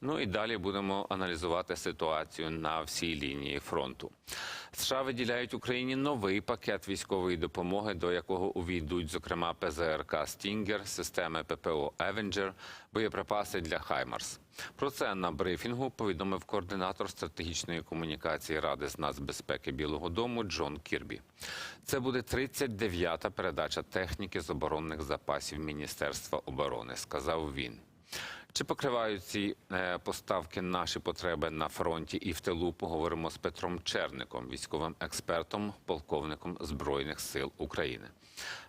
Ну і далі будемо аналізувати ситуацію на всій лінії фронту. США виділяють Україні новий пакет військової допомоги, до якого увійдуть, зокрема, ПЗРК Стінгер, системи ППО Евенджер, боєприпаси для Хаймарс. Про це на брифінгу повідомив координатор стратегічної комунікації Ради з нацбезпеки Білого Дому Джон Кірбі. Це буде 39-та передача техніки з оборонних запасів Міністерства оборони, сказав він. Чи покривають ці е, поставки наші потреби на фронті і в тилу? Поговоримо з Петром Черником, військовим експертом, полковником збройних сил України.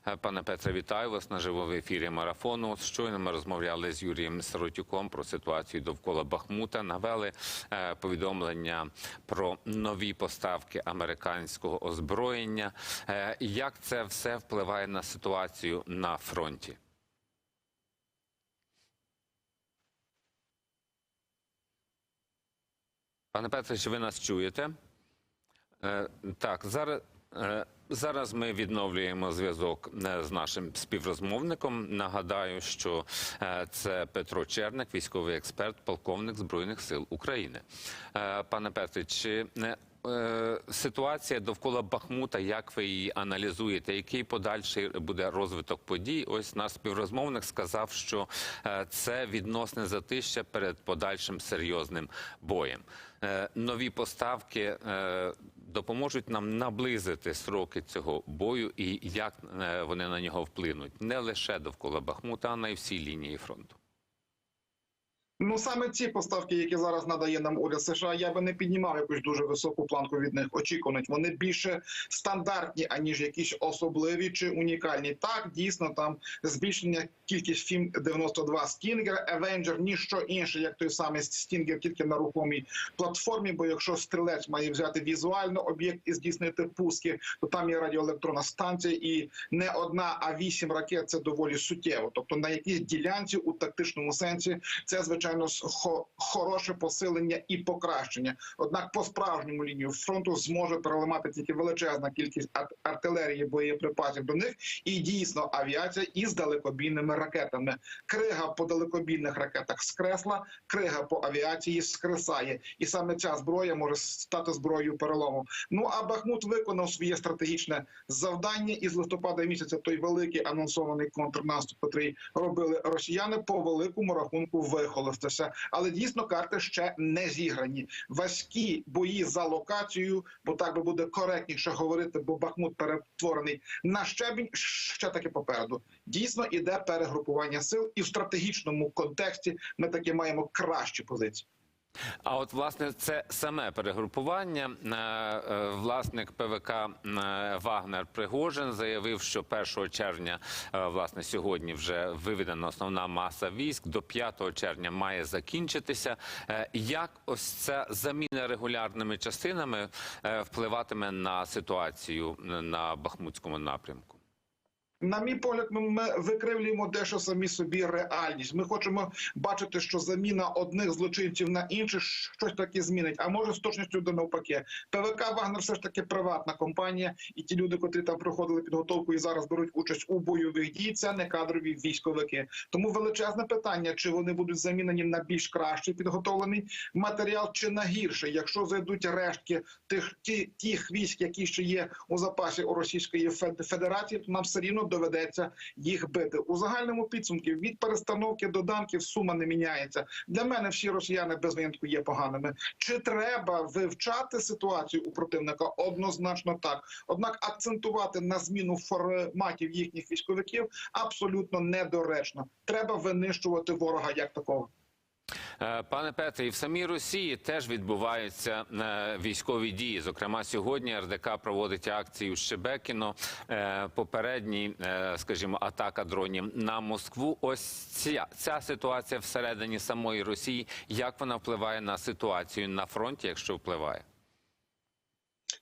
Е, Пане Петре, вітаю вас наживо в ефірі марафону. Щойно ми розмовляли з Юрієм Сиротюком про ситуацію довкола Бахмута. Навели е, повідомлення про нові поставки американського озброєння. Як це все впливає на ситуацію на фронті? Пане Петре, чи ви нас чуєте? Е, так, зараз. е, Зараз ми відновлюємо зв'язок е, з нашим співрозмовником. Нагадаю, що е, це Петро Черник, військовий експерт, полковник збройних сил України. Е, Пане Петре, чи не е, ситуація довкола Бахмута? Як ви її аналізуєте? Який подальший буде розвиток подій? Ось наш співрозмовник сказав, що е, це відносне затища перед подальшим серйозним боєм. Е, Нові поставки е, допоможуть нам наблизити сроки цього бою і як е, вони на нього вплинуть не лише довкола Бахмута, а й всій лінії фронту. Ну саме ці поставки, які зараз надає нам уряд США, я би не піднімав якусь дуже високу планку від них очікувань. Вони більше стандартні, аніж якісь особливі чи унікальні. Так дійсно там збільшення кількість фім 92 Стінгер, Евенджер, ніщо інше, як той самий Стінгер, тільки на рухомій платформі. Бо якщо стрілець має взяти візуально об'єкт і здійснити пуски, то там є радіоелектронна станція, і не одна, а вісім ракет це доволі суттєво. Тобто на якійсь ділянці у тактичному сенсі це звичайно хо- хороше посилення і покращення. Однак по справжньому лінію фронту зможе переламати тільки величезна кількість ар- артилерії, боєприпасів до них, і дійсно авіація із далекобійними ракетами. Крига по далекобійних ракетах скресла, крига по авіації скресає, і саме ця зброя може стати зброєю перелому. Ну а Бахмут виконав своє стратегічне завдання і з листопада місяця той великий анонсований контрнаступ, який робили росіяни, по великому рахунку вихолився. Але дійсно карти ще не зіграні. Важкі бої за локацією, бо так би буде коректніше говорити, бо Бахмут перетворений на щебінь ще таки попереду. Дійсно іде перегрупування сил, і в стратегічному контексті ми таки маємо кращі позиції. А от власне це саме перегрупування. Е, е, Власник ПВК е, Вагнер Пригожин заявив, що 1 червня, власне, сьогодні вже виведена основна маса військ. До 5 червня має закінчитися. Як ось ця заміна регулярними частинами впливатиме на ситуацію на Бахмутському напрямку? На мій погляд, ми, викривлюємо дещо самі собі реальність. Ми хочемо бачити, що заміна одних злочинців на інших щось таке змінить. А може з точністю до навпаки. ПВК Вагнер все ж таки приватна компанія, і ті люди, котрі там проходили підготовку і зараз беруть участь у бойових дій, це не кадрові військовики. Тому величезне питання, чи вони будуть замінені на більш кращий підготовлений матеріал, чи на гірший, якщо зайдуть рештки тих ті, тих військ, які ще є у запасі у Російської Федерації, то нам все рівно доведеться їх бити. У загальному підсумку від перестановки до данків сума не міняється. Для мене всі росіяни без винятку є поганими. Чи треба вивчати ситуацію у противника? Однозначно так. Однак акцентувати на зміну форматів їхніх військовиків абсолютно недоречно. Треба винищувати ворога як такого. Е, Пане Петре, і в самій Росії теж відбуваються е, військові дії. Зокрема, сьогодні РДК проводить акцію Щебекіно. Е, Попередній, скажімо, атака дронів на Москву. Ось ця, ця ситуація всередині самої Росії. Як вона впливає на ситуацію на фронті, якщо впливає?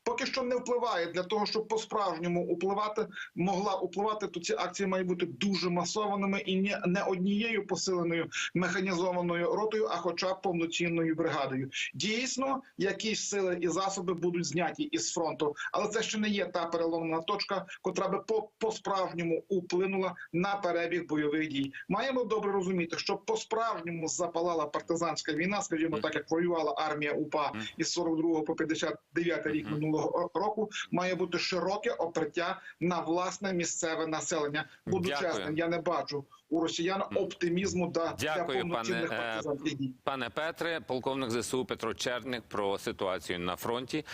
Поки що не впливає для того, щоб по-справжньому впливати, могла впливати, то ці акції мають бути дуже масованими і не, не однією посиленою механізованою ротою, а хоча б повноцінною бригадою. Дійсно, якісь сили і засоби будуть зняті із фронту, але це ще не є та переломна точка, котра би по, по-справжньому вплинула на перебіг бойових дій. Маємо добре розуміти, що по-справжньому запалала партизанська війна, скажімо так, як воювала армія УПА із 42 по 59 рік Мгм. Минулого року, має бути широке оприття на власне місцеве населення. Буду Дякую. чесним, я не бачу у росіян оптимізму для Дякую, повноцінних пане, е. Пане Петре, полковник ЗСУ Петро Черник про ситуацію на фронті.